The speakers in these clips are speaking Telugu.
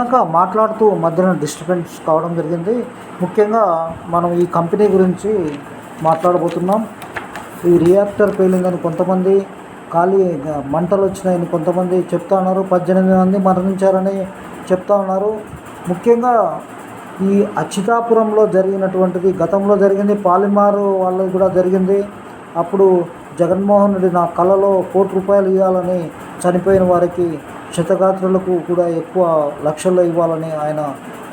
కనుక మాట్లాడుతూ మధ్యన డిస్టర్బెన్స్ కావడం జరిగింది. ముఖ్యంగా మనం ఈ కంపెనీ గురించి మాట్లాడబోతున్నాం. ఈ రియాక్టర్ పేలిందని కొంతమంది ఖాళీ మంటలు వచ్చినాయని కొంతమంది చెప్తా ఉన్నారు. పద్దెనిమిది మంది మరణించారని చెప్తా ఉన్నారు. ముఖ్యంగా ఈ అచ్యుతాపురంలో జరిగినటువంటిది గతంలో జరిగింది. పాలిమారు వాళ్ళది కూడా జరిగింది. అప్పుడు జగన్మోహన్ రెడ్డి నా కళలో కోటి రూపాయలు ఇవ్వాలని చనిపోయిన వారికి క్షతగాత్రులకు కూడా ఎక్కువ లక్షల్లో ఇవ్వాలని ఆయన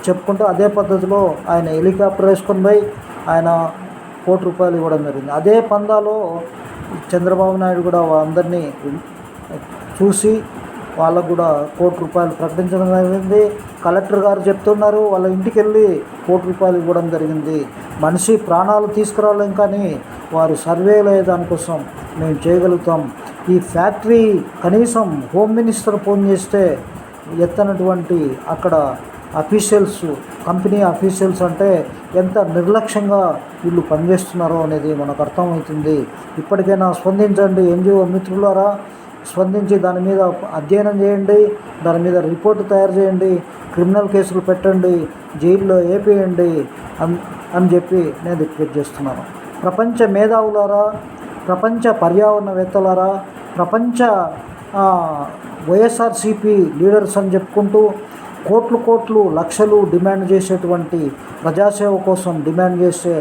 చెప్పుకుంటూ అదే పద్ధతిలో ఆయన హెలికాప్టర్ వేసుకొని పోయి ఆయన కోటి రూపాయలు ఇవ్వడం జరిగింది. అదే పందాలో చంద్రబాబు నాయుడు కూడా అందరినీ చూసి వాళ్ళకు కూడా కోటి రూపాయలు ప్రకటించడం జరిగింది. కలెక్టర్ గారు చెప్తున్నారు వాళ్ళ ఇంటికి వెళ్ళి కోటి రూపాయలు ఇవ్వడం జరిగింది. మనిషి ప్రాణాలు తీసుకురాలేం కానీ వారు సర్వే దానికోసం మేము చేయగలుగుతాం. ఈ ఫ్యాక్టరీ కనీసం హోమ్ మినిస్టర్ ఫోన్ చేస్తే ఎత్తనటువంటి అక్కడ అఫీషియల్స్ కంపెనీ అఫీషియల్స్ అంటే ఎంత నిర్లక్ష్యంగా వీళ్ళు పనిచేస్తున్నారో అనేది మనకు అర్థమవుతుంది. ఇప్పటికైనా స్పందించండి. ఎన్జిఓ మిత్రులారా స్పందించి దాని మీద అధ్యయనం చేయండి దాని మీద రిపోర్ట్ తయారు చేయండి క్రిమినల్ కేసులు పెట్టండి జైల్లో ఏపేయండి అని అని చెప్పి నేను రిక్వెస్ట్ చేస్తున్నాను. ప్రపంచ మేధావులారా ప్రపంచ పర్యావరణవేత్తలారా ప్రపంచ వైఎస్ఆర్సీపీ వైఎస్ఆర్సిపి లీడర్స్ అని చెప్పుకుంటూ కోట్లు కోట్లు లక్షలు డిమాండ్ చేసేటువంటి ప్రజాసేవ కోసం డిమాండ్ చేసే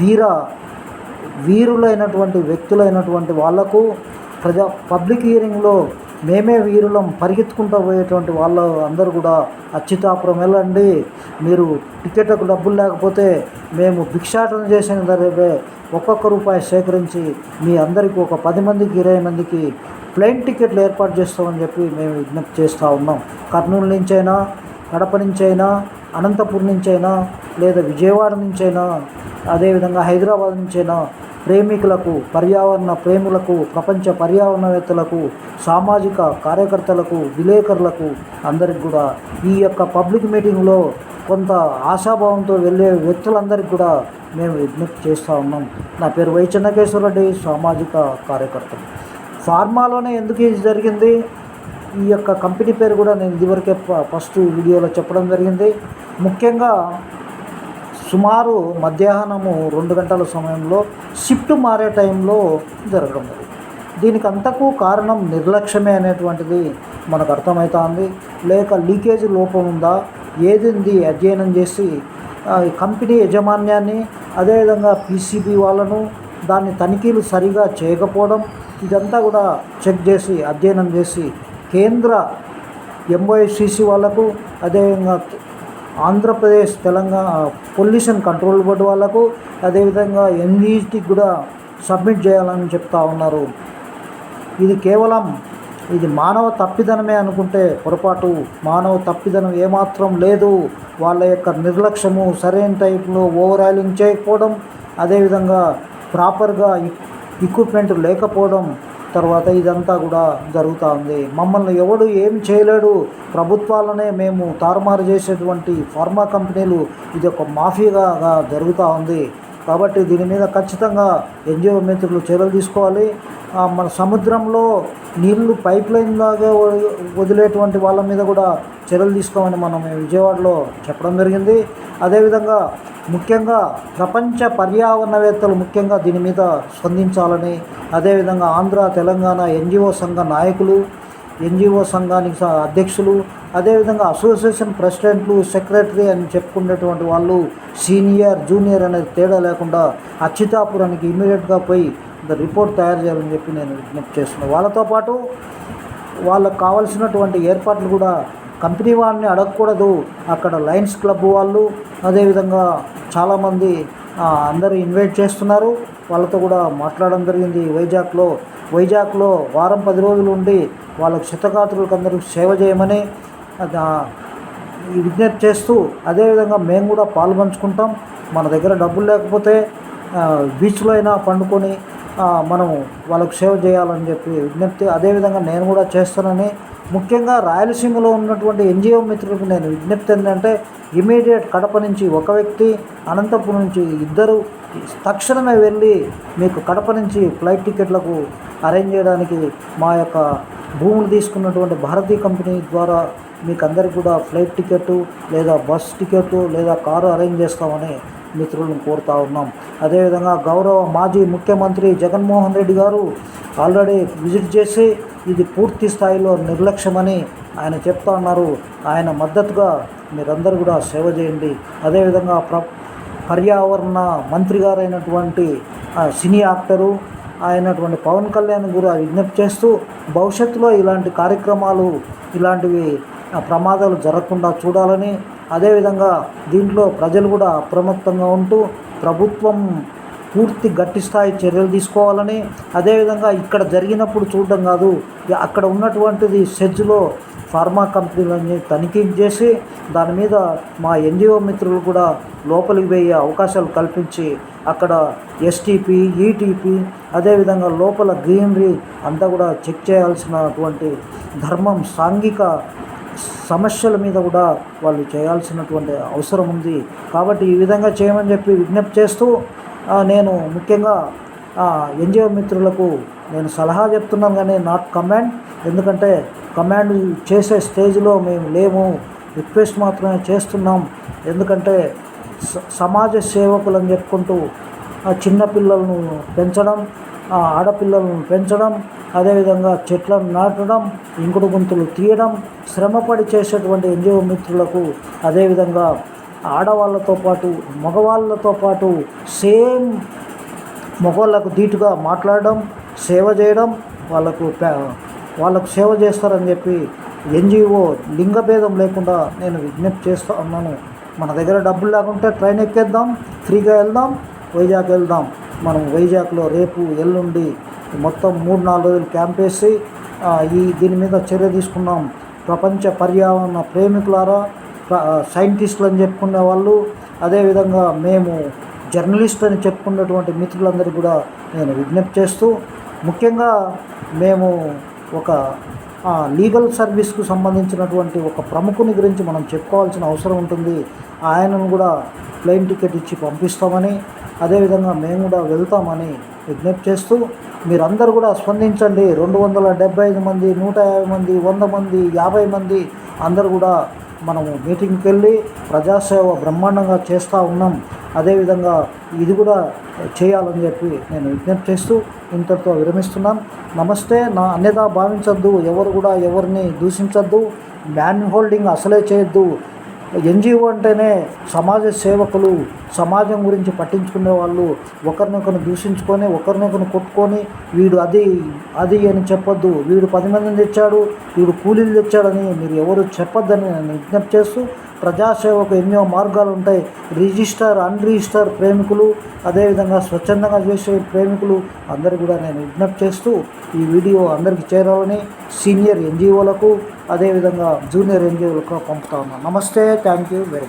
వీర వీరులైనటువంటి వ్యక్తులైనటువంటి వాళ్ళకు ప్రజా పబ్లిక్ హియరింగ్లో మేమే వీరులం పరిగెత్తుకుంటూ పోయేటువంటి వాళ్ళ అందరూ కూడా అచ్యుతాపురం వెళ్ళండి. మీరు టికెట్లకు డబ్బులు లేకపోతే మేము భిక్షాటన చేసిన ధరే ఒక్కొక్క రూపాయి సేకరించి మీ అందరికీ ఒక పది మందికి ఇరవై మందికి ప్లేన్ టికెట్లు ఏర్పాటు చేస్తామని చెప్పి మేము విజ్ఞప్తి చేస్తూ ఉన్నాం. కర్నూలు నుంచైనా కడప నుంచైనా అనంతపురం నుంచైనా లేదా విజయవాడ నుంచైనా అదేవిధంగా హైదరాబాద్ నుంచైనా ప్రేమికులకు పర్యావరణ ప్రేములకు ప్రపంచ పర్యావరణవేత్తలకు సామాజిక కార్యకర్తలకు విలేకరులకు అందరికి కూడా ఈ యొక్క పబ్లిక్ మీటింగ్లో కొంత ఆశాభావంతో వెళ్ళే వ్యక్తులందరికీ కూడా మేము విజ్ఞప్తి చేస్తూ ఉన్నాం. నా పేరు వై చెన్నకేశ్వరరెడ్డి సామాజిక కార్యకర్తలు ఫార్మాలోనే ఎందుకు ఇది జరిగింది? ఈ యొక్క కంపెనీ పేరు కూడా నేను ఇదివరకే ఫస్ట్ వీడియోలో చెప్పడం జరిగింది. ముఖ్యంగా సుమారు మధ్యాహ్నము రెండు గంటల సమయంలో షిఫ్ట్ మారే టైంలో జరగడం జరిగింది. దీనికి అంతకు కారణం నిర్లక్ష్యమే అనేటువంటిది మనకు అర్థమవుతుంది లేక లీకేజ్ లోపం ఉందా? ఏదింది? అధ్యయనం చేసి కంపెనీ యజమాన్యాన్ని అదేవిధంగా పీసీబీ వాళ్ళను దాన్ని తనిఖీలు సరిగా చేయకపోవడం ఇదంతా కూడా చెక్ చేసి అధ్యయనం చేసి కేంద్ర ఎంఓఎస్సిసి వాళ్ళకు అదేవిధంగా Andhra Pradesh Telangana pollution control board వాళ్ళకు అదేవిధంగా ఎన్ఈటికి కూడా సబ్మిట్ చేయాలని చెప్తా ఉన్నారు. ఇది కేవలం ఇది మానవ తప్పిదనమే అనుకుంటే పొరపాటు. మానవ తప్పిదనం ఏమాత్రం లేదు. వాళ్ళ యొక్క నిర్లక్ష్యము సరైన టైంలో ఓవర్ ఆయిలింగ్ చేయకపోవడం అదేవిధంగా ప్రాపర్గా ఎక్విప్మెంట్ లేకపోవడం తర్వాత ఇదంతా కూడా జరుగుతూ ఉంది. మమ్మల్ని ఎవడు ఏం చేయలేడు. ప్రభుత్వాలనే మేము తారుమారు చేసేటువంటి ఫార్మా కంపెనీలు ఇది ఒక మాఫియాగా జరుగుతూ ఉంది. కాబట్టి దీని మీద ఖచ్చితంగా ఎన్జిఓ మిత్రులు చర్యలు తీసుకోవాలి. మన సముద్రంలో నీళ్ళు పైప్ లైన్ లాగా వదిలేటువంటి వాళ్ళ మీద కూడా చర్యలు తీసుకోమని మనం విజయవాడలో చెప్పడం జరిగింది. అదేవిధంగా ముఖ్యంగా ప్రపంచ పర్యావరణవేత్తలు ముఖ్యంగా దీని మీద స్పందించాలని అదేవిధంగా ఆంధ్ర తెలంగాణ ఎన్జిఓ సంఘ నాయకులు ఎన్జిఓ సంఘానికి అధ్యక్షులు అదేవిధంగా అసోసియేషన్ ప్రెసిడెంట్లు సెక్రటరీ అని చెప్పుకునేటువంటి వాళ్ళు సీనియర్ జూనియర్ అనేది తేడా లేకుండా అచ్యుతాపురానికి ఇమీడియట్గా పోయి ద రిపోర్ట్ తయారు చేయాలని చెప్పి నేను విజ్ఞప్తి చేస్తున్నాను వాళ్ళతో పాటు వాళ్ళకు కావాల్సినటువంటి ఏర్పాట్లు కూడా కంపెనీ వాళ్ళని అడగకూడదు. అక్కడ లయన్స్ క్లబ్ వాళ్ళు అదేవిధంగా చాలామంది అందరూ ఇన్వైట్ చేస్తున్నారు. వాళ్ళతో కూడా మాట్లాడడం జరిగింది వైజాగ్లో. వైజాగ్లో వారం పది రోజులు ఉండి వాళ్ళకు శతగాత్రులకు అందరికి సేవ చేయమని విజ్ఞప్తి చేస్తూ అదేవిధంగా మేము కూడా పాల్పంచుకుంటాం మన దగ్గర డబ్బులు లేకపోతే బీచ్లో అయినా పండుకొని మనం వాళ్ళకు సేవ చేయాలని చెప్పి విజ్ఞప్తి అదేవిధంగా నేను కూడా చేస్తానని ముఖ్యంగా రాయలసీమలో ఉన్నటువంటి ఎన్జిఓ మిత్రులకు నేను విజ్ఞప్తి ఏంటంటే ఇమీడియట్ కడప నుంచి ఒక వ్యక్తి అనంతపురం నుంచి ఇద్దరు తక్షణమే వెళ్ళి మీకు కడప నుంచి ఫ్లైట్ టికెట్లకు అరేంజ్ చేయడానికి మా యొక్క భూములు తీసుకున్నటువంటి భారతీయ కంపెనీ ద్వారా మీకు అందరికి కూడా ఫ్లైట్ టికెట్ లేదా బస్ టికెట్ లేదా కారు అరేంజ్ చేస్తామని మిత్రులను కోరుతా ఉన్నాం. అదేవిధంగా గౌరవ మాజీ ముఖ్యమంత్రి జగన్మోహన్ రెడ్డి గారు ఆల్రెడీ విజిట్ చేసి ఇది పూర్తి స్థాయిలో నిర్లక్ష్యమని ఆయన చెప్తా ఉన్నారు. ఆయన మద్దతుగా మీరందరూ కూడా సేవ చేయండి. అదేవిధంగా ప్ర పర్యావరణ మంత్రి గారైనటువంటి సినీ యాక్టరు అయినటువంటి పవన్ కళ్యాణ్ కూడా విజ్ఞప్తి చేస్తూ భవిష్యత్తులో ఇలాంటి కార్యక్రమాలు ఇలాంటివి ప్రమాదాలు జరగకుండా చూడాలని అదేవిధంగా దీంట్లో ప్రజలు కూడా అప్రమత్తంగా ఉంటూ ప్రభుత్వం పూర్తి గట్టి స్థాయి చర్యలు తీసుకోవాలని అదేవిధంగా ఇక్కడ జరిగినప్పుడు చూడడం కాదు అక్కడ ఉన్నటువంటిది సెజ్లో ఫార్మా కంపెనీలన్నీ తనిఖీ చేసి దాని మీద మా ఎన్జిఓ మిత్రులు కూడా లోపలికి పోయే అవకాశాలు కల్పించి అక్కడ ఎస్టీపీ ఈటీపీ అదేవిధంగా లోపల గ్రీనరీ అంతా కూడా చెక్ చేయాల్సినటువంటి ధర్మం సాంఘిక సమస్యల మీద కూడా వాళ్ళు చేయాల్సినటువంటి అవసరం ఉంది. కాబట్టి ఈ విధంగా చేయమని చెప్పి విజ్ఞప్తి చేస్తూ నేను ముఖ్యంగా ఎన్జిఓ మిత్రులకు నేను సలహా చెప్తున్నాను కానీ నాట్ కమాండ్. ఎందుకంటే కమాండ్ చేసే స్టేజ్లో మేము లేము. రిక్వెస్ట్ మాత్రమే చేస్తున్నాం. ఎందుకంటే స- సమాజ సేవకులు అని చెప్పుకుంటూ చిన్నపిల్లలను పెంచడం ఆడపిల్లలను పెంచడం అదేవిధంగా చెట్లను నాటడం ఇంకుడు గుంతలు తీయడం శ్రమపడి చేసేటువంటి ఎన్జిఓ మిత్రులకు అదేవిధంగా ఆడవాళ్ళతో పాటు మగవాళ్ళతో పాటు సేమ్ మగవాళ్ళకు ధీటుగా మాట్లాడడం సేవ చేయడం వాళ్ళకు వాళ్ళకు సేవ చేస్తారని చెప్పి ఎన్జిఓ లింగభేదం లేకుండా నేను విజ్ఞప్తి చేస్తూ ఉన్నాను. మన దగ్గర డబ్బులు లేకుంటే ట్రైన్ ఎక్కేద్దాం ఫ్రీగా వెళ్దాం వైజాగ్ వెళ్దాం. మనం వైజాగ్లో రేపు ఎల్లుండి మొత్తం మూడు నాలుగు రోజులు క్యాంప్ వేసి ఈ దీని మీద చర్య తీసుకున్నాం. ప్రపంచ పర్యావరణ ప్రేమికులారా సైంటిస్టులు అని చెప్పుకునే వాళ్ళు అదేవిధంగా మేము జర్నలిస్ట్ అని చెప్పుకున్నటువంటి మిత్రులందరికీ కూడా నేను విజ్ఞప్తి చేస్తూ ముఖ్యంగా మేము ఒక లీగల్ సర్వీస్కు సంబంధించినటువంటి ఒక ప్రముఖుని గురించి మనం చెప్పుకోవాల్సిన అవసరం ఉంటుంది. ఆయనను కూడా ప్లేన్ టికెట్ ఇచ్చి పంపిస్తామని అదేవిధంగా మేము కూడా వెళ్తామని విజ్ఞప్తి చేస్తూ మీరందరూ కూడా స్పందించండి. రెండు వందల డెబ్బై ఐదు మంది నూట యాభై మంది వంద మంది యాభై మంది అందరూ కూడా మనము మీటింగ్కి వెళ్ళి ప్రజాసేవ బ్రహ్మాండంగా చేస్తూ ఉన్నాం. అదేవిధంగా ఇది కూడా చేయాలని చెప్పి నేను విజ్ఞప్తి చేస్తూ ఇంతటితో విరమిస్తున్నాను. నమస్తే. నా అన్యదా భావించద్దు. ఎవరు కూడా ఎవరిని దూషించద్దు. మ్యాన్ హోల్డింగ్ అసలే చేయొద్దు. ఎన్జిఓ అంటేనే సమాజ సేవకులు సమాజం గురించి పట్టించుకునే వాళ్ళు ఒకరినొకరు దూషించుకొని ఒకరినొకరు కొట్టుకొని వీడు అది అది అని చెప్పొద్దు. వీడు పది మందిని తెచ్చాడు వీడు కూలీలు తెచ్చాడని మీరు ఎవరు చెప్పొద్దని నేను విజ్ఞప్తి చేస్తూ ప్రజాసేవకు ఎన్నో మార్గాలు ఉంటాయి రిజిస్టర్ అన్రిజిస్టర్ ప్రేమికులు అదేవిధంగా స్వచ్ఛందంగా చేసే ప్రేమికులు అందరూ కూడా నేను విజ్ఞప్తి చేస్తూ ఈ వీడియో అందరికీ చేరాలని సీనియర్ ఎన్జిఓలకు అదేవిధంగా జూనియర్ ఎన్జిఓలకు పంపుతా ఉన్నాను నమస్తే థ్యాంక్ యూ వెరీ